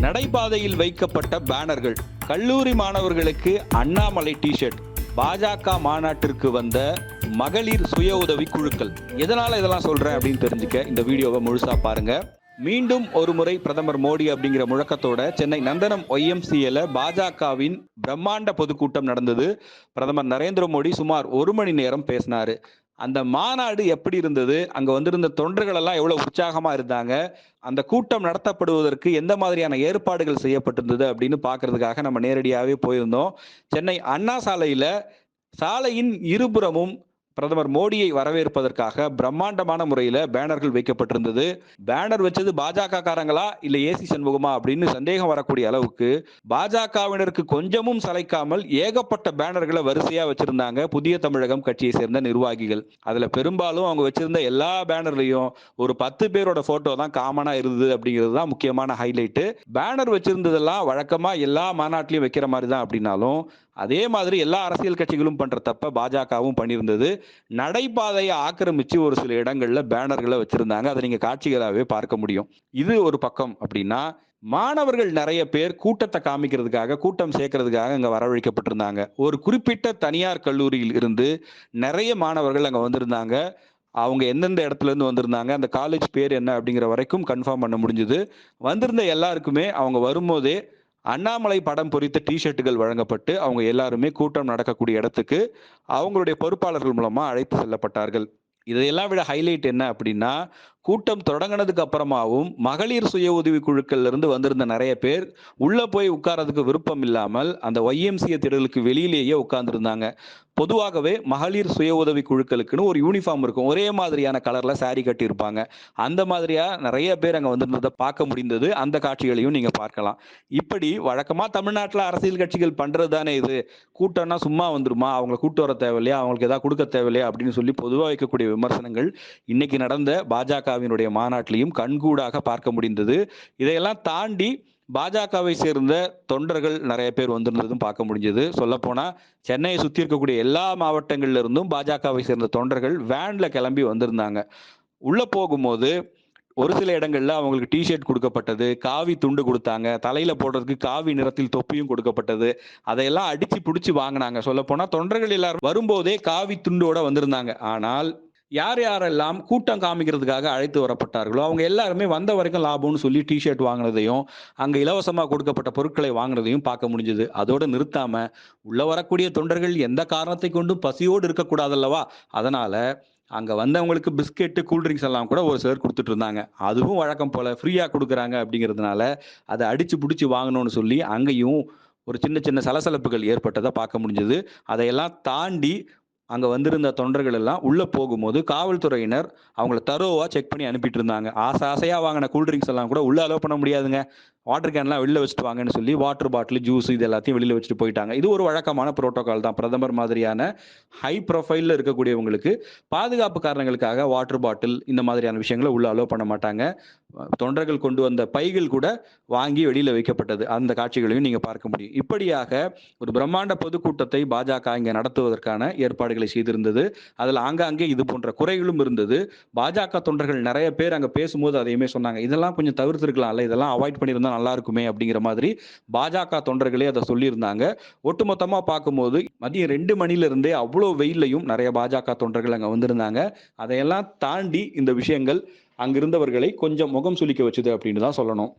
நடைபாதையில் வைக்கப்பட்ட பேனர்கள். கல்லூரி மாணவர்களுக்கு அண்ணாமலை டிஷர்ட் பாஜக மாநாட்டிற்கு வந்த மகளிர் சுய உதவி குழுக்கள். எதனால இதெல்லாம் சொல்றேன் அப்படின்னு தெரிஞ்சுக்க இந்த வீடியோவை முழுசா பாருங்க. மீண்டும் ஒரு முறை பிரதமர் மோடி அப்படிங்கிற முழக்கத்தோட சென்னை நந்தனம் ஒய்எம்சிஎல பாஜகவின் பிரம்மாண்ட பொதுக்கூட்டம் நடந்தது. பிரதமர் நரேந்திர மோடி சுமார் ஒரு மணி நேரம் பேசினாரு. அந்த மாநாடு எப்படி இருந்தது? அங்க வந்திருந்த தொண்டர்கள் எல்லாம் எவ்வளவு உற்சாகமா இருந்தாங்க? அந்த கூட்டம் நடத்தப்படுவதற்கு எந்த மாதிரியான ஏற்பாடுகள் செய்யப்பட்டிருந்தது அப்படின்னு பாக்குறதுக்காக நம்ம நேரடியாகவே போயிருந்தோம். சென்னை அண்ணா சாலையில சாலையின் இருபுறமும் பிரதமர் மோடியை வரவேற்பதற்காக பிரம்மாண்டமான முறையில பேனர்கள் வைக்கப்பட்டிருந்தது. பேனர் வச்சது பாஜக காரங்களா? இல்ல ஏசி சண்முகமா? அப்படின்னு சந்தேகம் வரக்கூடிய அளவுக்கு பாஜகவினருக்கு கொஞ்சமும் சளைக்காமல் ஏகப்பட்ட பேனர்களை வரிசையா வச்சிருந்தாங்க புதிய தமிழகம் கட்சியை சேர்ந்த நிர்வாகிகள். அதுல பெரும்பாலும் அவங்க வச்சிருந்த எல்லா பேனர்லயும் ஒரு பத்து பேரோட போட்டோ தான் காமனா இருந்தது அப்படிங்கிறது தான் முக்கியமான ஹைலைட்டு பேனர் வச்சிருந்ததெல்லாம் வழக்கமா எல்லா மாநாட்டிலையும் வைக்கிற மாதிரி தான் அப்படின்னாலும் அதே மாதிரி எல்லா அரசியல் கட்சிகளும் பண்ற தப்ப பாஜகவும் பண்ணியிருந்தது. நடைபாதையை ஆக்கிரமிச்சு ஒரு சில இடங்கள்ல பேனர்களை வச்சிருந்தாங்க. அதை நீங்க காட்சிகளாகவே பார்க்க முடியும். இது ஒரு பக்கம் அப்படின்னா மாணவர்கள் நிறைய பேர் கூட்டத்தை காமிக்கிறதுக்காக கூட்டம் சேர்க்கறதுக்காக அங்கே வரவழைக்கப்பட்டிருந்தாங்க. ஒரு குறிப்பிட்ட தனியார் கல்லூரியில் இருந்து நிறைய மாணவர்கள் அங்க வந்திருந்தாங்க. அவங்க எந்தெந்த இடத்துல இருந்து வந்திருந்தாங்க அந்த காலேஜ் பேர் என்ன அப்படிங்கிற வரைக்கும் கன்ஃபார்ம் பண்ண முடிஞ்சது. வந்திருந்த எல்லாருக்குமே அவங்க வரும்போதே அண்ணாமலை படம் பொறித்த டிஷர்ட்டுகள் வழங்கப்பட்டு அவங்க எல்லாருமே கூட்டம் நடக்கக்கூடிய இடத்துக்கு அவங்களுடைய பொறுப்பாளர்கள் மூலமா அழைத்து செல்லப்பட்டார்கள். இதையெல்லாம் விட ஹைலைட் என்ன அப்படின்னா கூட்டம் தொடங்கினதுக்கு அப்புறமாவும் மகளிர் சுய உதவி குழுக்கள்ல இருந்து வந்திருந்த நிறைய பேர் உள்ள போய் உட்கார்றதுக்கு விருப்பம் இல்லாமல் அந்த ஒய்எம்சிஏ திடலுக்கு வெளியிலேயே உட்கார்ந்துருந்தாங்க. பொதுவாகவே மகளிர் சுய உதவி குழுக்களுக்குன்னு ஒரு யூனிஃபார்ம் இருக்கும். ஒரே மாதிரியான கலர்ல சாரி கட்டி இருப்பாங்க அந்த மாதிரியா நிறைய பேர் அங்க வந்திருந்ததை பார்க்க முடிந்தது. அந்த காட்சிகளையும் நீங்க பார்க்கலாம். இப்படி வழக்கமா தமிழ்நாட்டுல அரசியல் கட்சிகள் பண்றது தானே இது? கூட்டம்னா சும்மா வந்துருமா? அவங்களை கூட்டு வர தேவையில்லையா? அவங்களுக்கு ஏதாவது கொடுக்க தேவையில்லையா? அப்படின்னு சொல்லி பொதுவாக வைக்கக்கூடிய விமர்சனங்கள் இன்னைக்கு நடந்த பாஜக பாஜகவினுடைய மாநாட்டிலையும் கண்கூடாக பார்க்க முடிந்தது. இதையெல்லாம் தாண்டி பாஜகவை சேர்ந்த தொண்டர்கள் நிறைய பேர் வந்திருந்ததும் பார்க்க முடிஞ்சது. சொல்லப்போனால் சென்னையை சுற்றி இருக்கக்கூடிய எல்லா மாவட்டங்கள்ல இருந்தும் பாஜகவை சேர்ந்த தொண்டர்கள் வேனில் கிளம்பி வந்திருந்தாங்க. உள்ளே போகும்போது ஒரு சில இடங்கள்ல அவங்களுக்கு டிஷர்ட் கொடுக்கப்பட்டது காவி துண்டு கொடுத்தாங்க தலையில போடுறதுக்கு காவி நிறத்தில் தொப்பியும் கொடுக்கப்பட்டது. அதையெல்லாம் அடிச்சு பிடிச்சி வாங்கினாங்க. சொல்ல போனா தொண்டர்கள் எல்லாரும் வரும்போதே காவி துண்டோட வந்திருந்தாங்க. ஆனால் யார் யாரெல்லாம் கூட்டம் காமிக்கிறதுக்காக அழைத்து வரப்பட்டார்களோ அவங்க எல்லாருமே வந்த வரைக்கும் லாபம்னு சொல்லி டிஷர்ட் வாங்கினதையும் அங்கே இலவசமாக கொடுக்கப்பட்ட பொருட்களை வாங்கினதையும் பார்க்க முடிஞ்சது. அதோடு நிறுத்தாம உள்ள வரக்கூடிய தொண்டர்கள் எந்த காரணத்தை கொண்டும் பசியோடு இருக்கக்கூடாதல்லவா? அதனால அங்கே வந்தவங்களுக்கு பிஸ்கெட்டு கூல்ட்ரிங்க்ஸ் எல்லாம் கூட ஒரு சிலர் கொடுத்துட்டு இருந்தாங்க. அதுவும் வழக்கம் போல் ஃப்ரீயாக கொடுக்குறாங்க அப்படிங்கிறதுனால அதை அடித்து பிடிச்சி வாங்கணும்னு சொல்லி அங்கேயும் ஒரு சின்ன சின்ன சலசலப்புகள் ஏற்பட்டதை பார்க்க முடிஞ்சது. அதையெல்லாம் தாண்டி அங்கே வந்திருந்த தொண்டர்கள் எல்லாம் உள்ளே போகும்போது காவல்துறையினர் அவங்கள தரோவாக செக் பண்ணி அனுப்பிட்டு இருந்தாங்க ஆசை ஆசையாக வாங்கின கூல்ட்ரிங்க்ஸ் எல்லாம் கூட உள்ளே அலோவ் பண்ண முடியாதுங்க. வாட்டர் கேன்லாம் வெளில வச்சுட்டு வாங்கன்னு சொல்லி வாட்டர் பாட்டில் ஜூஸ் இது எல்லாத்தையும் வெளியில் வச்சுட்டு போயிட்டாங்க. இது ஒரு வழக்கமான புரோட்டோகால் தான். பிரதமர் மாதிரியான ஹை ப்ரொஃபைலில் இருக்கக்கூடியவங்களுக்கு பாதுகாப்பு காரணங்களுக்காக வாட்டர் பாட்டில் இந்த மாதிரியான விஷயங்களை உள்ளே அலோவ் பண்ண மாட்டாங்க. தொண்டர்கள் கொண்டு வந்த பைகள் கூட வாங்கி வெளியில வைக்கப்பட்டது. அந்த காட்சிகளையும் நீங்க பார்க்க முடியும். இப்படியாக ஒரு பிரம்மாண்ட பொதுக்கூட்டத்தை பாஜக இங்க நடத்துவதற்கான ஏற்பாடுகளை செய்திருந்தது. அதில் ஆங்காங்கே இது போன்ற குறைகளும் இருந்தது. பாஜக தொண்டர்கள் நிறைய பேர் அங்க பேசும்போது அதையுமே சொன்னாங்க. இதெல்லாம் கொஞ்சம் தவிர்த்திருக்கலாம்ல. இதெல்லாம் அவாய்ட் பண்ணியிருந்தா நல்லா இருக்குமே அப்படிங்கிற மாதிரி பாஜக தொண்டர்களே அதை சொல்லியிருந்தாங்க. ஒட்டுமொத்தமா பார்க்கும்போது மதியம் ரெண்டு மணில இருந்தே அவ்வளோ வெயிலையும் நிறைய பாஜக தொண்டர்கள் அங்க வந்திருந்தாங்க. அதையெல்லாம் தாண்டி இந்த விஷயங்கள் அங்கிருந்தவர்களை கொஞ்சம் முகம் சுளிக்க வச்சுது அப்படின்னு தான் சொல்லணும்.